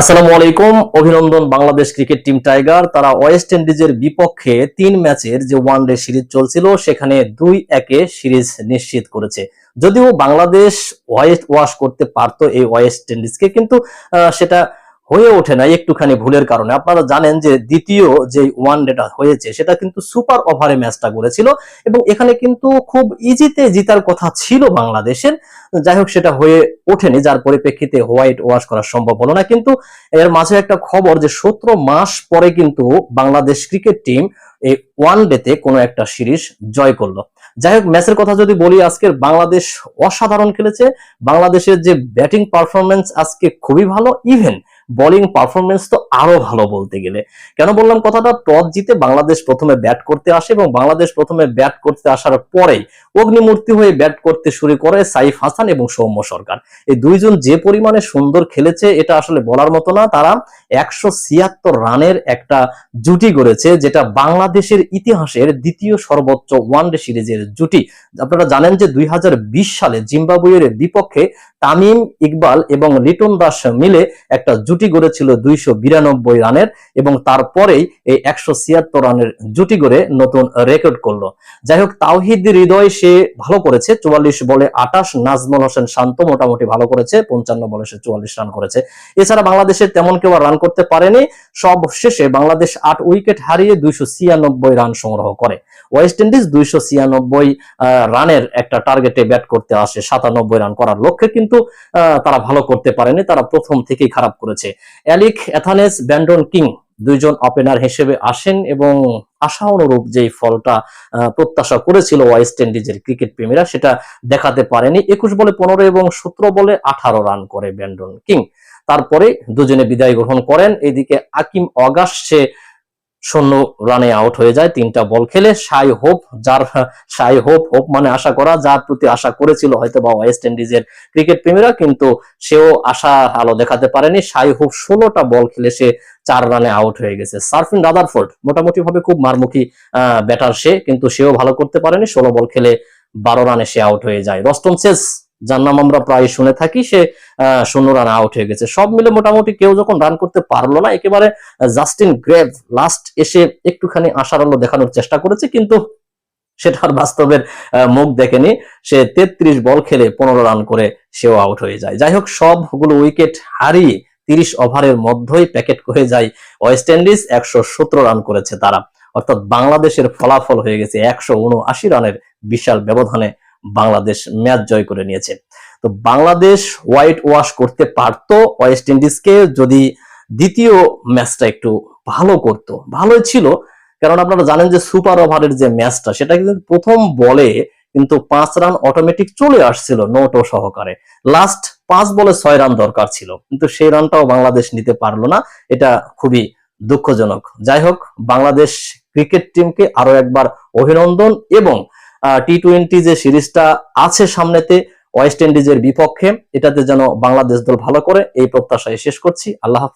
আসসালামু আলাইকুম। অভিনন্দন বাংলাদেশ ক্রিকেট টিম টাইগার। তারা ওয়েস্ট ইন্ডিজের বিপক্ষে তিন ম্যাচের যে ওয়ান ডে সিরিজ চলছিল, সেখানে দুই একে সিরিজ নিশ্চিত করেছে। যদিও বাংলাদেশ ওয়েস্ট ওয়াশ করতে পারতো এই ওয়েস্ট ইন্ডিজকে, কিন্তু সেটা হয়ে ওঠে না একটুখানি ভুলের কারণে। আপনারা জানেন যে দ্বিতীয় যে ওয়ান ডেটা হয়েছে, সেটা কিন্তু সুপার ওভারে ম্যাচটা করেছিল এবং এখানে কিন্তু খুব ইজিতে জিতার কথা ছিল বাংলাদেশের। যাই হোক, সেটা হয়ে ওঠেনি, যার পরিপ্রেক্ষিতে হোয়াইট ওয়াশ করা সম্ভব হলো না। কিন্তু এর মাঝে একটা খবর যে সতেরো মাস পরে কিন্তু বাংলাদেশ ক্রিকেট টিম এই ওয়ান ডেতে কোনো একটা সিরিজ জয় করল। যাই হোক ম্যাচের কথা যদি বলি, আজকের বাংলাদেশ অসাধারণ খেলেছে। বাংলাদেশের যে ব্যাটিং পারফরমেন্স আজকে খুবই ভালো। ইভেন বোলিং পারফরমেন্স তো আরও ভালো বলতে গেলে। কেন বললাম কথাটা? টস জিতে বাংলাদেশ প্রথমে ব্যাট করতে আসে এবং বাংলাদেশ প্রথমে ব্যাট করতে আসার পরেই অগ্নিমূর্তি হয়ে ব্যাট করতে শুরু করে সাইফ হাসান এবং সৌম্য সরকার। এই দুইজন যে পরিমাণে সুন্দর খেলেছে, এটা আসলে বলার মতো না। তারা একশো ছিয়াত্তর রানের একটা জুটি গড়েছে, যেটা বাংলাদেশের ইতিহাসের দ্বিতীয় সর্বোচ্চ ওয়ানডে সিরিজের জুটি। আপনারা জানেন যে দুই হাজার বিশ সালে জিম্বাবুয়ের বিপক্ষে তামিম ইকবাল এবং লিটন দাস মিলে একটা গড়েছিল দুইশো বিরানব্বই রানের এবং তারপরেই এই একশো ছিয়াত্তর রানের জুটি গড়ে নতুন রেকর্ড করল। যাই হোক, তাওহিদ হৃদয় সে ভালো করেছে, চুয়াল্লিশ বলে আটাশ, নাজমুল হোসেন শান্ত মোটামুটি ভালো করেছে, পঞ্চান্ন বলে সে চুয়াল্লিশ রান করেছে। এছাড়া বাংলাদেশের তেমন কেউ রান করতে পারেনি, সব শেষে বাংলাদেশ আট উইকেট হারিয়ে দুইশো ছিয়ানব্বই রান সংগ্রহ করে। ওয়েস্ট ইন্ডিজ দুইশো ছিয়ানব্বই রানের একটা টার্গেটে ব্যাট করতে আসে, সাতানব্বই রান করার লক্ষ্যে কিন্তু তারা ভালো করতে পারেনি, তারা প্রথম থেকেই খারাপ করেছে। অ্যালিক অ্যাথানেস, ব্যান্ডন, কিং দুইজন ওপেনার হিসেবে আসেন এবং আশা অনুরূপ যেই ফলটা প্রত্যাশা করেছিল ওয়েস্ট ইন্ডিজের ক্রিকেট প্রেমীরা সেটা দেখাতে পারেনি। একুশ বলে পনেরো এবং সতেরো বলে আঠারো রান করে ব্যান্ডন কিং। তারপরে দুজনে বিদায় গ্রহণ করেন। এদিকে আকিম অগাস্ট, সে শূন্য রানে আউট হয়ে যায়, তিনটা বল খেলে সাই হোপ, যার সাই হোপ হোপ মানে আশা করা, যার প্রতি আশা করেছিল হয়তো বা ওয়েস্ট ইন্ডিজের ক্রিকেট প্রেমীরা, কিন্তু সেও আশা আলো দেখাতে পারেনি। সাই হোপ ষোলোটা বল খেলে সে চার রানে আউট হয়ে গেছে। সার্ফিন রাদারফোর্ড মোটামুটি ভাবে খুব মারমুখী ব্যাটার সে, কিন্তু সেও ভালো করতে পারেনি। ষোলো বল খেলে বারো রানে সে আউট হয়ে যায়। রস্টন সেস যার নাম আমরা প্রায় শুনে থাকি, সে শূন্য রান আউট হয়ে গেছে। সব মিলে মোটামুটি কেউ যখন রান করতে পারল না, একেবারে জাস্টিন গ্রেভ লাস্ট এসে একটুখানি আশার আলো দেখানোর চেষ্টা করেছে, কিন্তু সেটার বাস্তবের মুখ দেখেনি। সে তেত্রিশ বল খেলে পনেরো রান করে সেও আউট হয়ে যায়। যাই হোক, সবগুলো উইকেট হারিয়ে তিরিশ ওভারের মধ্যেই প্যাকেট হয়ে যায় ওয়েস্ট ইন্ডিজ একশো সতেরো রান করেছে তারা। অর্থাৎ বাংলাদেশের ফলাফল হয়ে গেছে একশো উনআশি রানের বিশাল ব্যবধানে বাংলাদেশ ম্যাচ জয় করে নিয়েছে। তো বাংলাদেশ হোয়াইট ওয়াশ করতে পারতো ওয়েস্ট ইন্ডিজকে যদি দ্বিতীয় ম্যাচটা একটু ভালো করতো। ভালোই ছিল, কারণ আপনারা জানেন যে সুপার ওভারের যে ম্যাচটা, সেটা কিন্তু প্রথম বলে কিন্তু পাঁচ রান অটোমেটিক চলে আসছিল নোটো সহকারে। লাস্ট পাঁচ বলে ছয় রান দরকার ছিল, কিন্তু সেই রানটাও বাংলাদেশ নিতে পারল না, এটা খুবই দুঃখজনক। যাই হোক, বাংলাদেশ ক্রিকেট টিমকে আরও একবার অভিনন্দন এবং টি টোয়েন্টি যে সিরিজটা আছে সামনেতে ওয়েস্ট ইন্ডিজের বিপক্ষে, এটাতে যেন বাংলাদেশ দল ভালো করে এই প্রত্যাশায় শেষ করছি। আল্লাহ হাফেজ।